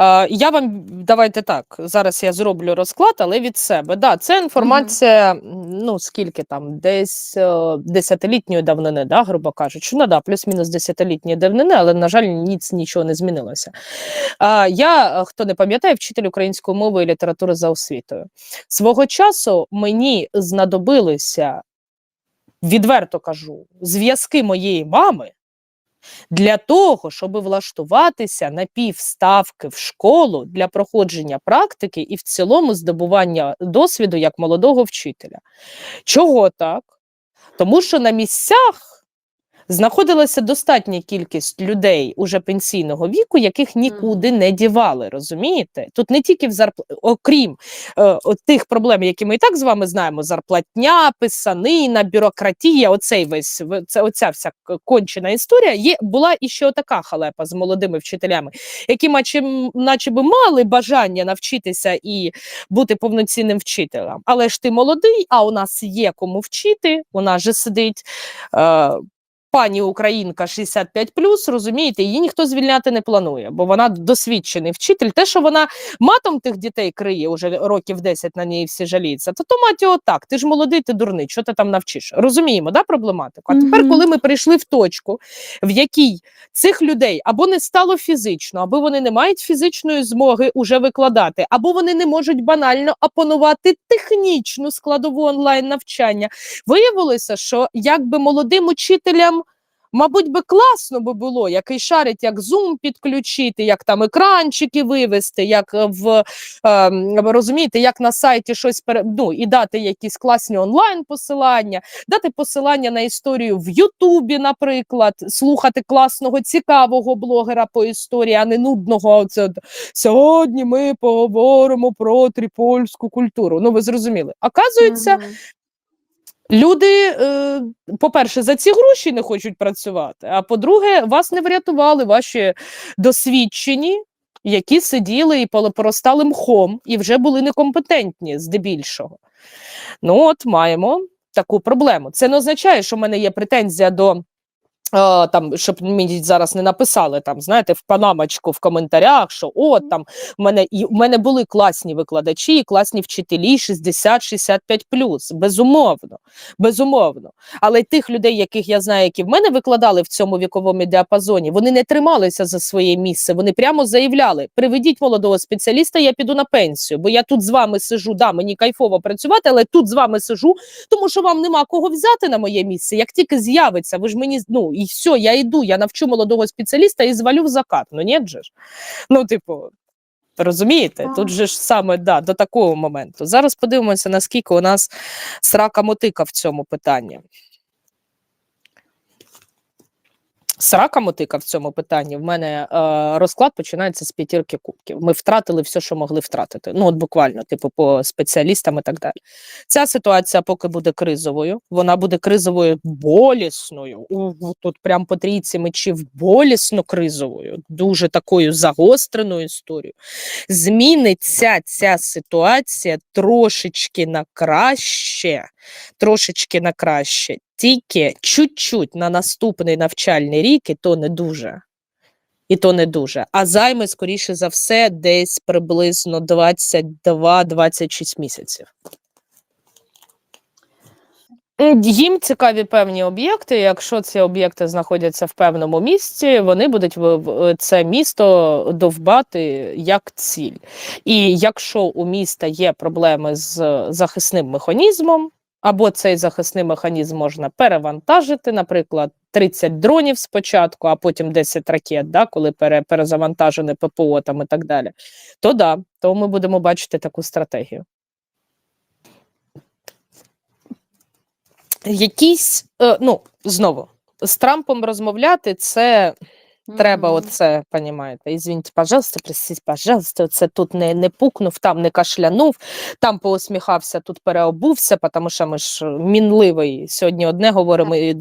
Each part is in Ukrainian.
Е, я вам давайте так. Зараз я зроблю розклад, але від себе. Да, це інформація, ну скільки там, десь е, десятилітньої давнини, да, грубо кажучи. Ну да, плюс-мінус десятилітньої давнини, але на жаль, ніц нічого не змінилося. Е, я, хто не пам'ятає, вчитель української мови і літератури за освітою. Свого часу мені знадобилися, відверто кажу, зв'язки моєї мами для того, щоб влаштуватися на півставки в школу для проходження практики і в цілому здобування досвіду як молодого вчителя. Чого так? Тому що на місцях знаходилася достатня кількість людей уже пенсійного віку, яких нікуди не дівали. Розумієте? Тут не тільки в зарпл... окрім е, тих проблем, які ми і так з вами знаємо: зарплатня, писанина, бюрократія, оцей весь це оця вся кончена історія. Є була і ще така халепа з молодими вчителями, які наче, наче би мали бажання навчитися і бути повноцінним вчителем. Але ж ти молодий, а у нас є кому вчити. У нас же сидить. Е, Пані Українка 65 розумієте, її ніхто звільняти не планує, бо вона досвідчений вчитель. Те, що вона матом тих дітей криє уже років 10 на неї всі жаліються, то то мать його так. Ти ж молодий, ти дурний, що ти там навчиш? Розуміємо, да, проблематику. А тепер, коли ми прийшли в точку, в якій цих людей або не стало фізично, або вони не мають фізичної змоги уже викладати, або вони не можуть банально опанувати технічну складову онлайн навчання. Виявилося, що якби молодим учителям. Мабуть, би класно би було, який шарить, як Zoom підключити, як там екранчики вивести, як е, в е, розумієте, як на сайті щось пере, ну, і дати якісь класні онлайн посилання, дати посилання на історію в Ютубі, наприклад, слухати класного, цікавого блогера по історії, а не нудного. Оце, Сьогодні ми поговоримо про трипольську культуру. Ну, ви зрозуміли. Оказується. Люди, е, по-перше, за ці гроші не хочуть працювати. А по-друге, вас не врятували ваші досвідчені, які сиділи і поростали мхом, і вже були некомпетентні здебільшого. Ну, от маємо таку проблему. Це не означає, що в мене є претензія до. Там, щоб мені зараз не написали там, знаєте, в панамочку в коментарях, що от там в мене і в мене були класні викладачі, і класні вчителі 60-65 безумовно, безумовно. Але тих людей, яких я знаю, які в мене викладали в цьому віковому діапазоні, вони не трималися за своє місце. Вони прямо заявляли: приведіть молодого спеціаліста, я піду на пенсію, бо я тут з вами сижу. Да, мені кайфово працювати, але тут з вами сижу, тому що вам нема кого взяти на моє місце. Як тільки з'явиться, ви ж мені ну і все, я йду, я навчу молодого спеціаліста і звалю в закат. Ну ні же ж. Ну, типу. Розумієте, тут же ж саме да, до такого моменту. Зараз подивимося, наскільки у нас срака мотика в цьому питанні. Срака мотика в цьому питанні. В мене е, розклад починається з п'ятірки кубків. Ми втратили все, що могли втратити. Ну, от буквально, типу, по спеціалістам і так далі. Ця ситуація поки буде кризовою. Вона буде кризовою болісною. У, тут прям по трійці мечів болісно кризовою, дуже такою загостреною історією. Зміниться ця ситуація трошечки на краще, трошечки на краще, тільки чуть-чуть на наступний навчальний рік, і то не дуже. І то не дуже. А займе, скоріше за все, десь приблизно 22-26 місяців. Їм цікаві певні об'єкти. Якщо ці об'єкти знаходяться в певному місці, вони будуть це місто довбати як ціль. І якщо у міста є проблеми з захисним механізмом, або цей захисний механізм можна перевантажити, наприклад, 30 дронів спочатку, а потім 10 ракет, да, коли пере, перезавантажене ППО там і так далі, то да, то ми будемо бачити таку стратегію. Якісь, е, ну, знову, з Трампом розмовляти це Треба оце, понімаєте, извините, пожалуйста, простите, пожалуйста, це тут не, не пукнув, там не кашлянув, там поусміхався, тут переобувся, тому що ми ж мінливий. Сьогодні одне говоримо, і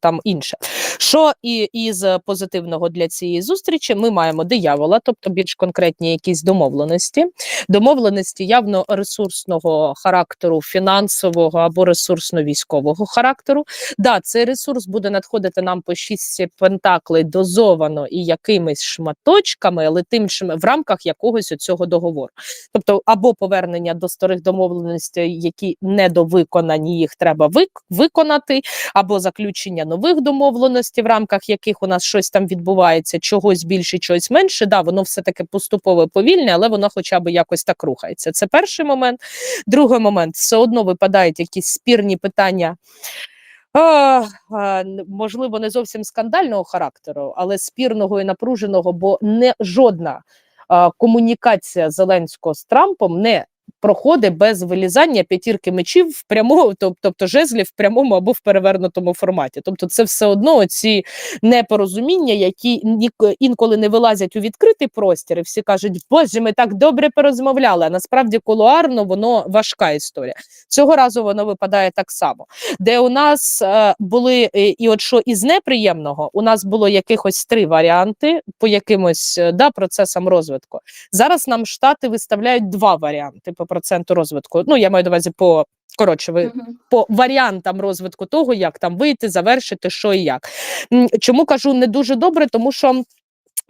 там інше. Що і із позитивного для цієї зустрічі ми маємо диявола, тобто більш конкретні якісь домовленості. Домовленості явно ресурсного характеру, фінансового або ресурсно-військового характеру. Да, цей ресурс буде надходити нам по шість пентаклей дозовано зафіксовано і якимись шматочками, але тим в рамках якогось цього договору. Тобто, або повернення до старих домовленостей, які недовиконані, їх треба вик- виконати, або заключення нових домовленостей, в рамках яких у нас щось там відбувається, чогось більше, чогось менше. Да, воно все таки поступово повільне, але воно хоча б якось так рухається. Це перший момент. Другий момент все одно випадають якісь спірні питання. Можливо, не зовсім скандального характеру, але спірного і напруженого, бо не жодна комунікація Зеленського з Трампом не проходить без вилізання п'ятірки мечів в прямому, тобто жезлів в прямому або в перевернутому форматі. Тобто, це все одно ці непорозуміння, які інколи не вилазять у відкритий простір, і всі кажуть, боже, ми так добре порозмовляли. А насправді кулуарно воно важка історія. Цього разу воно випадає так само де у нас е, були е, і от що із неприємного, у нас було якихось три варіанти по якимось е, да, процесам розвитку. Зараз нам штати виставляють два варіанти проценту розвитку. Ну я маю на увазі по коротше, ви Мгм. по варіантам розвитку того, як там вийти, завершити, що і як. Чому кажу не дуже добре, тому що.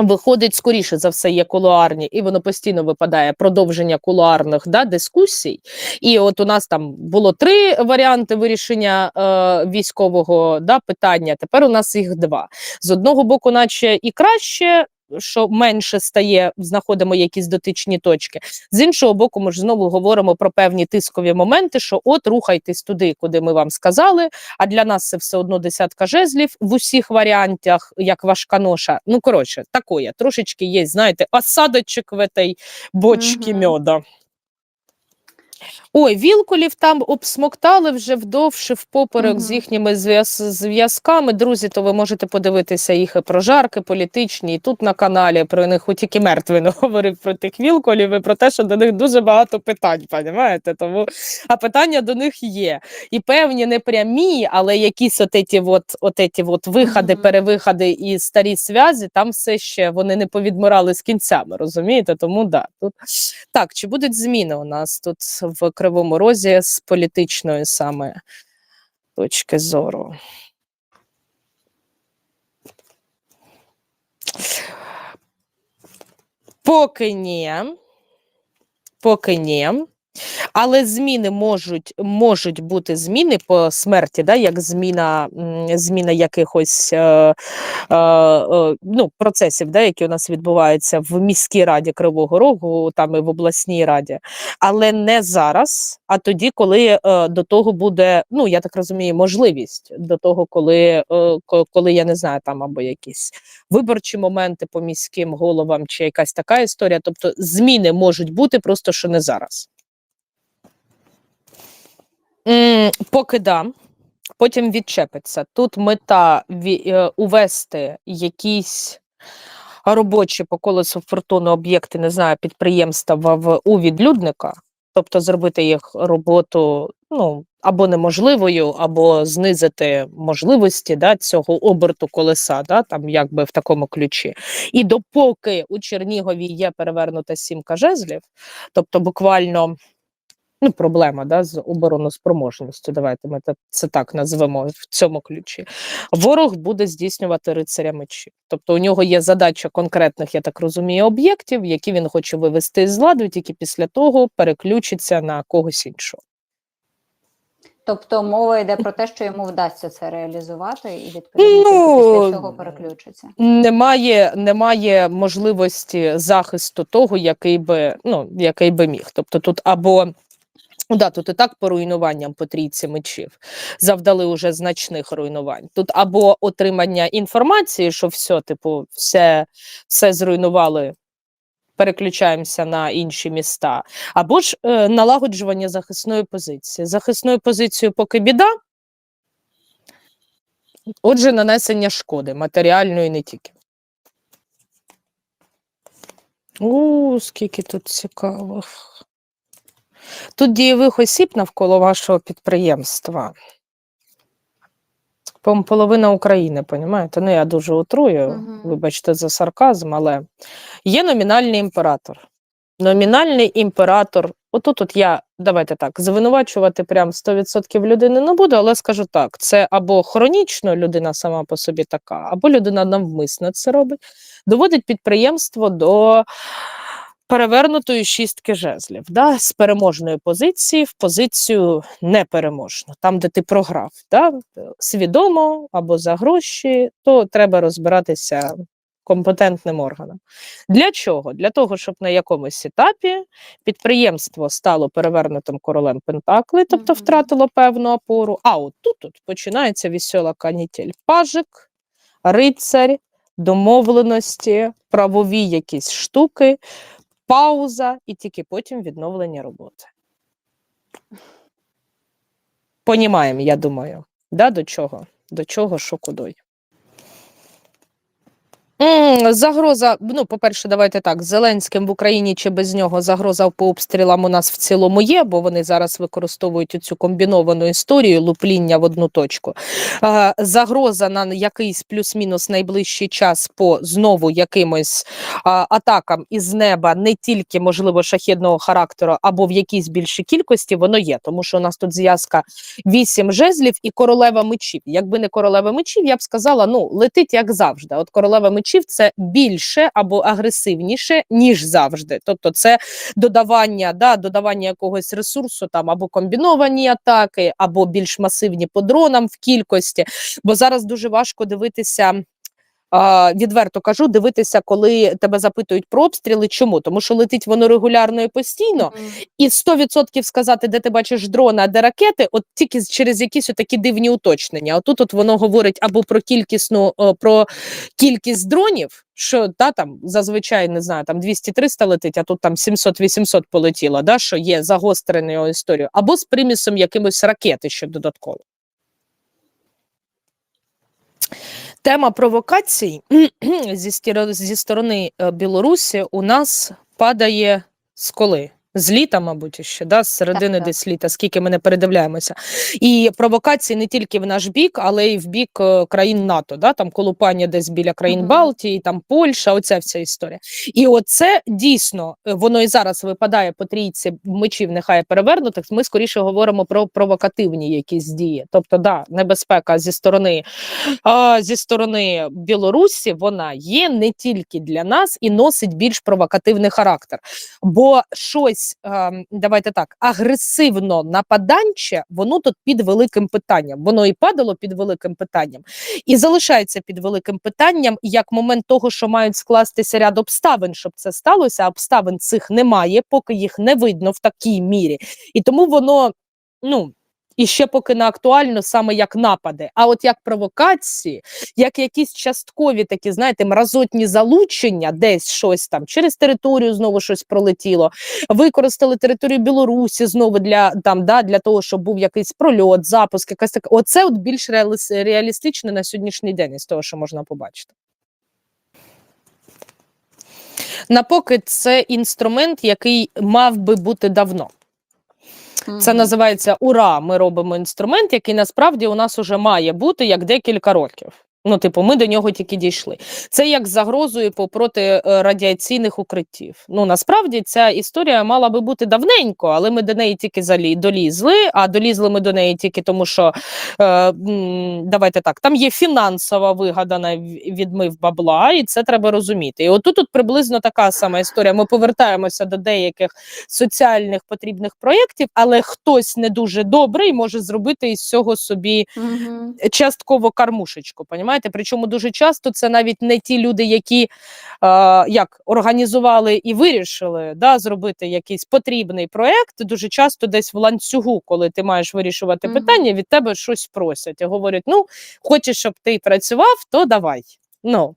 Виходить, скоріше за все, є кулуарні, і воно постійно випадає продовження кулуарних да, дискусій. І от у нас там було три варіанти вирішення е, військового да, питання. Тепер у нас їх два. З одного боку, наче і краще, що менше стає, знаходимо якісь дотичні точки. З іншого боку, ми ж знову говоримо про певні тискові моменти, що от рухайтесь туди, куди ми вам сказали. А для нас це все одно десятка жезлів в усіх варіантах, як важка ноша. Ну коротше, такое, трошечки є, знаєте, осадочок в этой бочці Мгм. меда. Ой, вілкулів там обсмоктали вже вдовше впоперек з їхніми зв'яз- зв'язками. Друзі, то ви можете подивитися їх і прожарки політичні, і тут на каналі про них хоч тільки мертвий не говорив про тих вілкулів і про те, що до них дуже багато питань, понімаєте? Тому а питання до них є. І певні не прямі, але якісь от еті от, от, еті от виходи, Мгм. перевиходи і старі зв'язі, там все ще вони не повідмирали з кінцями, розумієте? Тому да, тут так, чи будуть зміни у нас тут в Кривому Розі з політичної саме точки зору? Поки ні. Поки ні. Але зміни можуть, можуть бути зміни по смерті, да, як зміна, зміна якихось е, е, е, ну, процесів, да, які у нас відбуваються в міській раді Кривого Рогу, там і в обласній раді, але не зараз, а тоді, коли е, до того буде, ну я так розумію, можливість до того, коли, е, коли я не знаю, там або якісь виборчі моменти по міським головам, чи якась така історія. Тобто зміни можуть бути, просто що не зараз. Поки да, потім відчепиться. Тут мета е, увести якісь робочі по колесу фортуни об'єкти, не знаю, підприємства в у відлюдника, тобто зробити їх роботу ну, або неможливою, або знизити можливості да, цього оберту колеса, да, там якби в такому ключі. І допоки у Чернігові є перевернута сімка жезлів, тобто буквально ну, проблема да, з обороноспроможністю. Давайте ми це, так назвемо в цьому ключі. Ворог буде здійснювати рицаря мечів. Тобто у нього є задача конкретних, я так розумію, об'єктів, які він хоче вивести з ладу, тільки після того переключиться на когось іншого. Тобто мова йде про те, що йому вдасться це реалізувати, і відповідно Ну, після цього переключиться. Немає, немає можливості захисту того, який би, ну, який би міг. Тобто тут або Ну да, тут і так по руйнуванням по трійці мечів завдали уже значних руйнувань. Тут або отримання інформації, що все, типу, все, все зруйнували, переключаємося на інші міста, або ж е, налагоджування захисної позиції. Захисною позицією поки біда. Отже, нанесення шкоди, матеріальної не тільки. У, скільки тут цікавих. Тут дієвих осіб навколо вашого підприємства. По-моєму, половина України, понімаєте? Ну, я дуже утрую, Мгм. вибачте за сарказм, але є номінальний імператор. Номінальний імператор Отут от я, давайте так, звинувачувати прям 100% людини не буду, але скажу так: це або хронічно людина сама по собі така, або людина навмисно це робить, доводить підприємство до перевернутої шістки жезлів, да, з переможної позиції в позицію непереможну, там, де ти програв, да, свідомо або за гроші, то треба розбиратися компетентним органам. Для чого? Для того, щоб на якомусь етапі підприємство стало перевернутим королем Пентакли, тобто втратило певну опору. А от тут от починається весела канітель. Пажик, рицарь, домовленості, правові якісь штуки, пауза і тільки потім відновлення роботи. Понімаємо, я думаю, да, до чого? До чого, що кудой. Загроза, ну, по-перше, давайте так, Зеленським в Україні чи без нього загроза по обстрілам у нас в цілому є, бо вони зараз використовують цю комбіновану історію лупління в одну точку. Загроза на якийсь плюс-мінус найближчий час по знову якимось атакам із неба, не тільки, можливо, шахідного характеру, або в якійсь більшій кількості, воно є, тому що у нас тут зв'язка вісім жезлів і королева мечів. Якби не королева мечів, я б сказала, ну летить як завжди. От королева мечів це більше або агресивніше, ніж завжди. Тобто, це додавання, да, додавання якогось ресурсу, там або комбіновані атаки, або більш масивні по дронам в кількості. Бо зараз дуже важко дивитися. Відверто кажу, дивитися, коли тебе запитують про обстріли. Чому? Тому що летить воно регулярно і постійно, Мгм. і 100% сказати, де ти бачиш дрона, де ракети, от тільки через якісь такі дивні уточнення. Отут от воно говорить або про кількісну про кількість дронів, що та там зазвичай не знаю, там 200-300 летить, а тут там 700-800 полетіло, да, що є загостреною історією, або з примісом якимось ракети ще додатково. Тема провокацій зі, зі сторони е, Білорусі у нас падає з коли? З літа, мабуть, ще да? з середини так. десь літа, скільки ми не передивляємося. І провокації не тільки в наш бік, але й в бік е, країн НАТО. Да? Там колупання десь біля країн. Балтії, там Польща, оця вся історія. І оце дійсно е, воно і зараз випадає по трійці мечів, нехай перевернутих. Ми скоріше говоримо про провокативні якісь дії. Тобто, да, небезпека зі сторони а, зі сторони Білорусі вона є не тільки для нас і носить більш провокативний характер. Бо щось, ем, давайте так, агресивно нападанче, воно тут під великим питанням. Воно і падало під великим питанням, і залишається під великим питанням як момент того, що мають скластися ряд обставин, щоб це сталося. Обставин цих немає, поки їх не видно в такій мірі. І тому воно, ну. І ще поки не актуально саме як напади, а от як провокації, як якісь часткові такі, знаєте, мразотні залучення, десь щось там через територію знову щось пролетіло. Використали територію Білорусі знову для там, да, для того, щоб був якийсь прольот, запуск, якась така. Оце от більш реаліс- реалістично на сьогоднішній день із того, що можна побачити. Напоки це інструмент, який мав би бути давно. Це називається ура. Ми робимо інструмент, який насправді у нас уже має бути як декілька років. Ну, типу, ми до нього тільки дійшли. Це як з загрозою проти е, радіаційних укриттів. Ну насправді ця історія мала би бути давненько, але ми до неї тільки залі долізли. А долізли ми до неї тільки тому, що е, давайте так, там є фінансова вигадана відмив бабла, і це треба розуміти. І отут тут приблизно така сама історія. Ми повертаємося до деяких соціальних потрібних проєктів, але хтось не дуже добрий може зробити із цього собі Мгм. частково кармушечку. Понімаєте? Причому дуже часто це навіть не ті люди, які е, як організували і вирішили да, зробити якийсь потрібний проект. Дуже часто десь в ланцюгу, коли ти маєш вирішувати Мгм. питання, від тебе щось просять і говорять: ну, хочеш, щоб ти працював, то давай. Ну.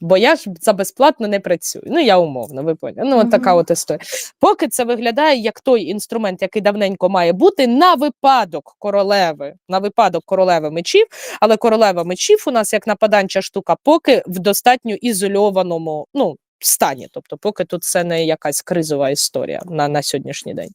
Бо я ж за безплатно не працюю. Ну, я умовно, ви поняли. Ну, от така от історія. Поки це виглядає як той інструмент, який давненько має бути на випадок королеви, на випадок королеви мечів, але королева мечів у нас як нападанча штука, поки в достатньо ізольованому ну, стані. Тобто, поки тут це не якась кризова історія на, на сьогоднішній день.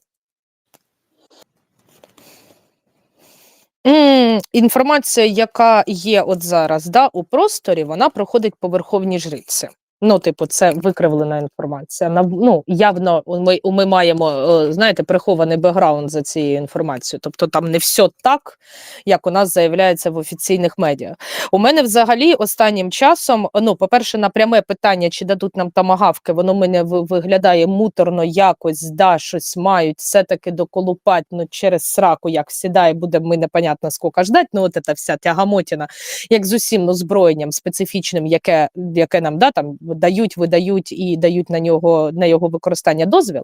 Інформація, яка є от зараз да, у просторі, вона проходить по верховній жриці. Ну, типу, це викривлена інформація. Ну явно ми, ми маємо е, знаєте прихований бекграунд за цією інформацією. Тобто там не все так, як у нас заявляється в офіційних медіа. У мене взагалі останнім часом, ну, по-перше, на пряме питання, чи дадуть нам тамагавки, воно мене виглядає муторно якось, да, щось мають все-таки доколупать, ну, через сраку, як сідає, буде ми непонятно скільки ждать. Ну, от ця вся тягамотіна, як з усім озброєнням специфічним, яке, яке нам да, там, дають, видають і дають на нього на його використання дозвіл.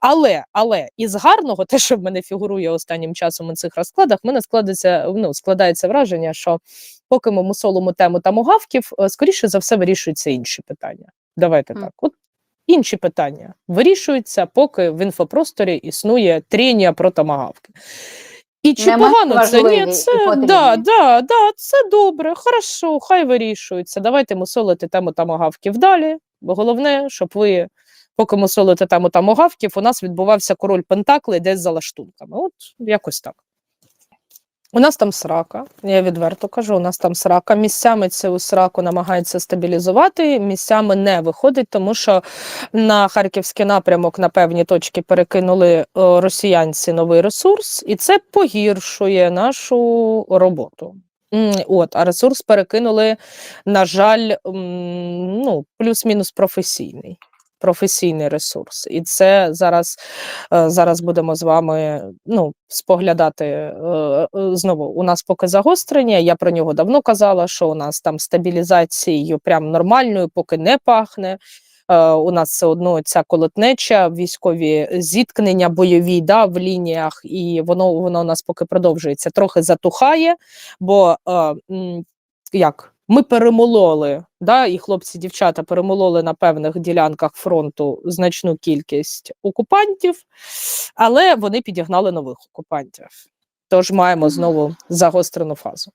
Але, але із гарного, те, що в мене фігурує останнім часом у цих розкладах, в мене складається, ну, складається враження, що поки ми мусолимо тему тамогавків, е, скоріше за все вирішуються інші питання. Давайте Мгм. так. От інші питання вирішуються, поки в інфопросторі існує трінія про тамагавки. І чи Нема погано це? Ні, це да, да, да, це добре, хорошо, хай вирішується. Давайте мусолити тему тамагавків далі. Бо головне, щоб ви, поки мусолите тему тамагавків, у нас відбувався король Пентакли десь за лаштунками. От якось так. У нас там срака, я відверто кажу, у нас там срака. Місцями цю сраку намагається стабілізувати, місцями не виходить, тому що на харківський напрямок на певні точки перекинули е, росіянці новий ресурс, і це погіршує нашу роботу. От, а ресурс перекинули, на жаль, ну, плюс-мінус професійний. Професійний ресурс, і це зараз, е, зараз будемо з вами ну, споглядати е, е, знову. У нас поки загострення. Я про нього давно казала, що у нас там стабілізацією прям нормальною, поки не пахне. У нас все одно ця колотнеча, військові зіткнення бойові да, в лініях, і воно, воно у нас поки продовжується. Трохи затухає, бо як ми перемололи, да, і хлопці, дівчата перемололи на певних ділянках фронту значну кількість окупантів, але вони підігнали нових окупантів. Тож маємо знову загострену фазу.